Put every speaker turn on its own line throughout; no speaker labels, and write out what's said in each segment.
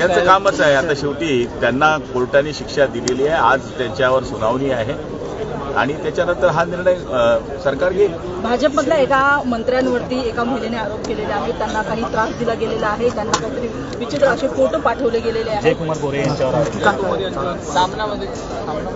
त्यांचं कामच आहे. आता शेवटी त्यांना कोर्टाने शिक्षा दिलेली आहे. आज त्यांच्यावर सुनावणी आहे. आणि त्याच्यानंतर हा निर्णय सरकार घेईल.
भाजपमधल्या एका मंत्र्यांवरती एका महिलेने आरोप केलेले आहेत. त्यांना काही त्रास दिला गेलेला आहे. त्यांना काहीतरी विचित्र असे फोटो पाठवले गेलेले आहेत.
जयकुमार गोरे यांच्यावर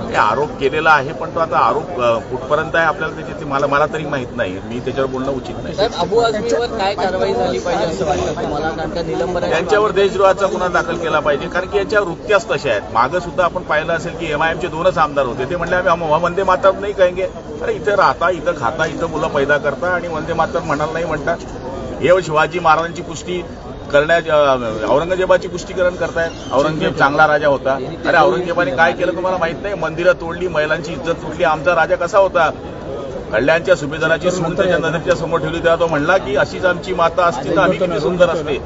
हे आरोप केलेला आहे पण तो आता आरोप कुठपर्यंत आहे आपल्याला त्याची मला मला तरी माहीत नाही. मी त्याच्यावर बोलणं उचित नाही.
अबू आझमीवर काय कारवाई झाली पाहिजे असं वाटतं तुम्हाला? कारण का निलंबन
त्यांच्यावर देशद्रोहाचा गुन्हा दाखल केला पाहिजे. कारण की याच्या वृत्त्याच तशा आहेत. मागं सुद्धा आपण पाहिलं असेल की एमआयएमचे दोनच आमदार होते. ते म्हणले आम्ही वंदे मातरम नाही कहेंगे. अरे इथं राहता इथं खाता इथं मुलं पैदा करता आणि वंदे मातर म्हणाल नाही म्हणता. हे शिवाजी महाराजांची पुष्टी करण्याच्या औरंगजेबाची पुष्टीकरण करतायत. औरंगजेब चांगला राजा होता. अरे औरंगजेबाने काय केलं तुम्हाला माहीत नाही? मंदिरं तोडली महिलांची इज्जत तुटली. आमचा राजा कसा होता? कल्याणच्या सुभेदाराची सून त्याच्या नजरेच्या समोर ठेवली. तेव्हा तो म्हणला की अशीच आमची माता असती तर आम्ही किती सुंदर असते.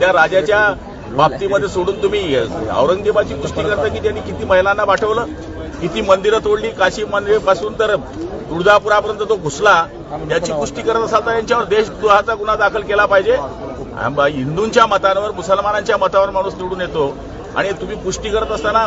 त्या राजाच्या बाबतीमध्ये सोडून तुम्ही औरंगजेबाची पुष्टी करता की त्यांनी किती महिलांना पाठवलं? किती मंदिरं तोडली काशी मंदिरपासून तर तुळजापुरापर्यंत तो घुसला. याची पुष्टी करत असाल तर यांच्यावर देशद्रोहाचा गुन्हा दाखल केला पाहिजे. हिंदूंच्या मतांवर मुसलमानांच्या मतावर माणूस निवडून येतो. आणि तुम्ही पुष्टी करत असताना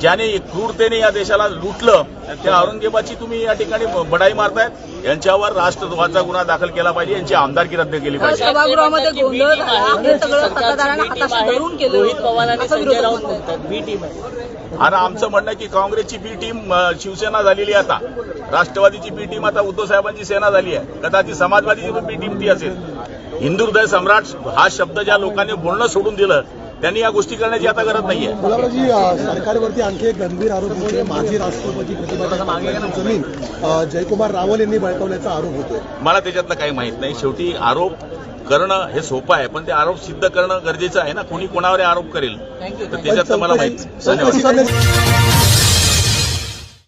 ज्याने क्रूरतेने या देशाला लुटलं त्या औरंगजेबाची तुम्ही या ठिकाणी बडाई मारतायत. यांच्यावर राष्ट्रद्रोहाचा गुन्हा दाखल केला पाहिजे यांची आमदारकी रद्द केली पाहिजे.
सभागृहामध्ये गोंधळ झाला हे सगळं सत्ताधाऱ्यांना हाताशी धरून केलं.
रोहित पवार आणि
असं
संजय
विरोधक
राऊत
म्हणतात.
म्हणतात बी टीम आहे.
आणि आमचं म्हणणं आहे की काँग्रेसची बी टीम शिवसेना झालेली आहे आता. राष्ट्रवादीची बी टीम आता उद्धव साहेबांची सेना झाली आहे. कदाचित समाजवादीची बी टीम ती असेल. हिंदू हृदय सम्राट हा शब्द ज्या लोकांनी बोलणं सोडून दिलं त्यांनी या गोष्टी करण्याची आता गरज नाहीये.
गुलाबरावजी सरकारवरती आणखी एक गंभीर आरोप होतोय माजी राष्ट्रपती प्रतिभा जमीन जयकुमार रावल यांनी बळकावल्याचा आरोप होतोय.
मला त्याच्यातलं काही माहीत नाही. शेवटी आरोप करणं हे सोपं आहे पण ते आरोप सिद्ध करणं गरजेचं आहे ना? कोणी कोणावर आरोप करेल? तर त्याच्यातलं मला माहीत
करण्याची